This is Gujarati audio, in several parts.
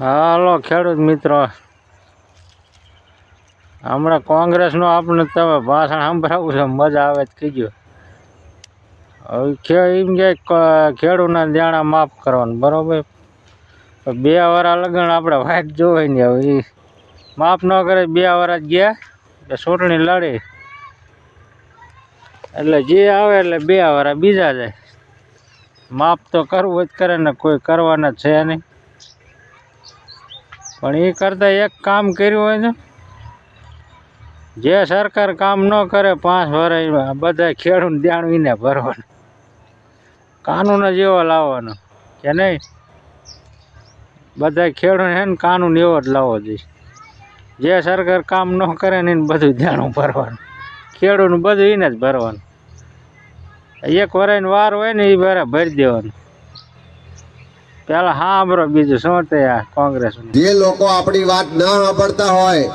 હાલો, ખેડૂત મિત્રો. હમણાં કોંગ્રેસનો આપણે તમે ભાષણ સંભળાવું છે, મજા આવે જ કીજો હવે એમ કે ખેડૂતના દેણા માફ કરવાનું, બરાબર? બે વરા લગ્ન આપણે વાઇટ જોવે ને હવે એ માફ ન કરે, બે વરા જ ગયા, એટલે ચૂંટણી લડે. એટલે જે આવે એટલે બે વરા બીજા જાય. માફ તો કરવું જ કરે ને કોઈ કરવાના છે નહીં. પણ એ કરતાં એક કામ કર્યું હોય ને, જે સરકાર કામ ન કરે પાંચ વર્ષ બધા ખેડૂત જાણવીને ભરવાનું. કાનૂન જ એવો લાવવાનો કે નહીં, બધા ખેડૂત હે ને કાનૂન એવો જ લાવવો જોઈએ. જે સરકાર કામ ન કરે ને એને બધું જાણવું ભરવાનું. ખેડૂતનું બધું એને જ ભરવાનું. એક વરાની વાર હોય ને એ ભરે, ભરી દેવાનું. પેલા બરો બીજું શું તે કોંગ્રેસ જે લોકો આપણી વાત ન સાંભળતા હોય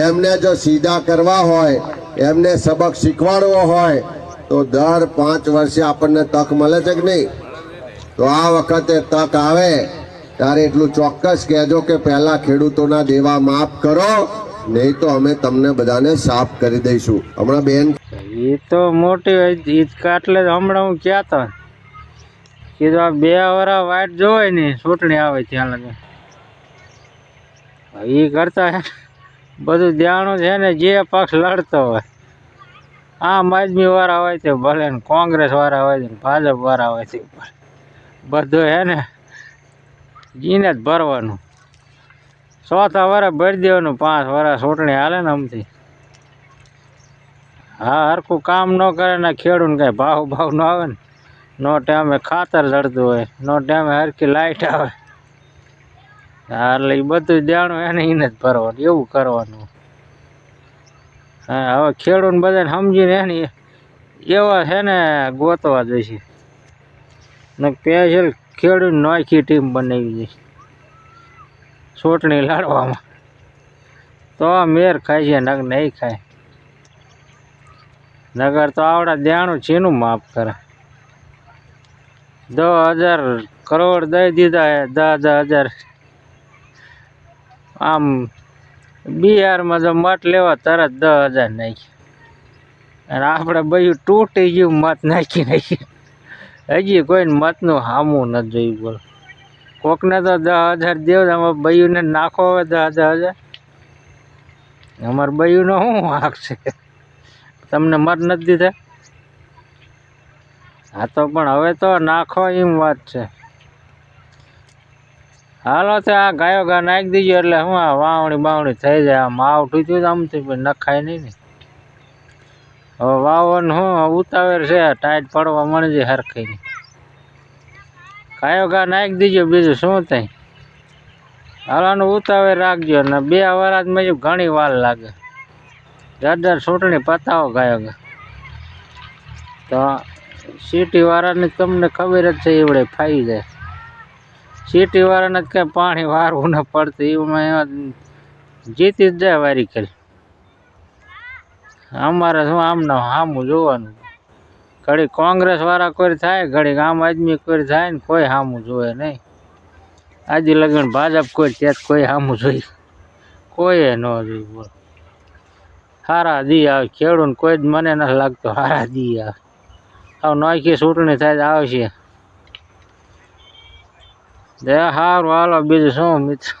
એમને જો સીધા કરવા હોય એમને સબક શીખવાડવો હોય તો દર પાંચ વર્ષે આપણને તક મળે છે કે નહીં? તો આ વખતે તક આવે ત્યારે એટલું ચોક્કસ કહેજો કે પહેલા ખેડૂતોના દેવા માફ કરો નહીં તો અમે તમને બધાને સાફ કરી દઈશું. હમણાં બેન એ તો મોટી ઈદ કાટલે જ હમણાં હું કહેતો કીધું બે વરા વાટ જોવાય ને, ચૂંટણી આવે ત્યાં લગે. એ કરતા બધું ધ્યાનું છે ને, જે પક્ષ લડતો હોય. આમ આદમી વાળા હોય તે ભલે ને, કોંગ્રેસ વાળા હોય છે ભાજપ વાળા હોય ભલે. બધું હે ને જીને જ ભરવાનું. ચોથા વરા ભરી દેવાનું, પાંચ વરા ચૂંટણી હાલે ને આમથી. હા, હરખું કામ ન કરે ને ખેડૂત કઈ ભાવ ભાવ ન આવે ને. નો ટાઈમે ખાતર ચડતું હોય, નો ટાઈમે હરખી લાઈટ આવે. એટલે એ બધું જાણું એને એને જ ભરવાનું, એવું કરવાનું. હા, હવે ખેડૂત બધાને સમજીને એને એવા છે ને ગોતવા જશે ને સ્પેશિયલ ખેડૂત નાખી ટીમ બનાવી છે ચૂંટણી લડવામાં. તો મેર ખાય છે નગ નહીં ખાય. નગર તો આવડા દેણું છીનું માફ કરે. દસ હજાર કરોડ દઈ દીધા હે દસ હજાર આમ બિહારમાં જો મત લેવા તરત દસ હજાર નાખી અને આપણે બધું તૂટી ગયું, મત નાખી નાખી. હજી કોઈને મતનું હામું નથી જોયું બોલો. કોકને તો દસ હજાર દેવ આમાં બયુને નાખો હવે દસ હજાર અમારે બયુનો શું વાંક છે? તમને મત નથી દીધા? હા તો પણ હવે તો નાખો એમ વાત છે. હાલો તો આ ગાયો ગા નાખી દીજો એટલે હું આ વાવણી બાવણી થઈ જાય. આ માવ થયું તો આમથી પણ નખાય નહીં ને. હવે વાવવાનું હું ઉતાવેર છે. ટાઈટ પડવા મળી જાય હરખાઈ ગાયો ગા નાખી દીજો બીજું શું થાય હાલાનું ઉતાવેર રાખજો ને બે વરાજમાં જો ઘણી વાર લાગે. જદર ચૂંટણી પતાવો ગાયો ગા. તો સિટી વાળાને તમને ખબર જ છે, એવડે ફાઈ જાય. સિટી વાળાને જ કંઈ પાણી વારવું ન પડતું એમાં એમાં જીતી જ જાય વારી કરી અમારે શું આમને સામું જોવાનું. ઘડી કોંગ્રેસ વાળા કોઈ થાય ઘડી આમ આદમી કોઈ થાય ને કોઈ સામું જોવે નહીં. આજે લગ્ન ભાજપ કોઈ ત્યાં કોઈ સામું જોઈ. કોઈએ ન જોયું બોલ હારા દી આવે ખેડૂત કોઈ જ મને નથી લાગતો, હારા દી આવે. હવે નોખી ચૂંટણી થાય આવે આવશે. દે હારું હાલો બીજું શું મિત્ર?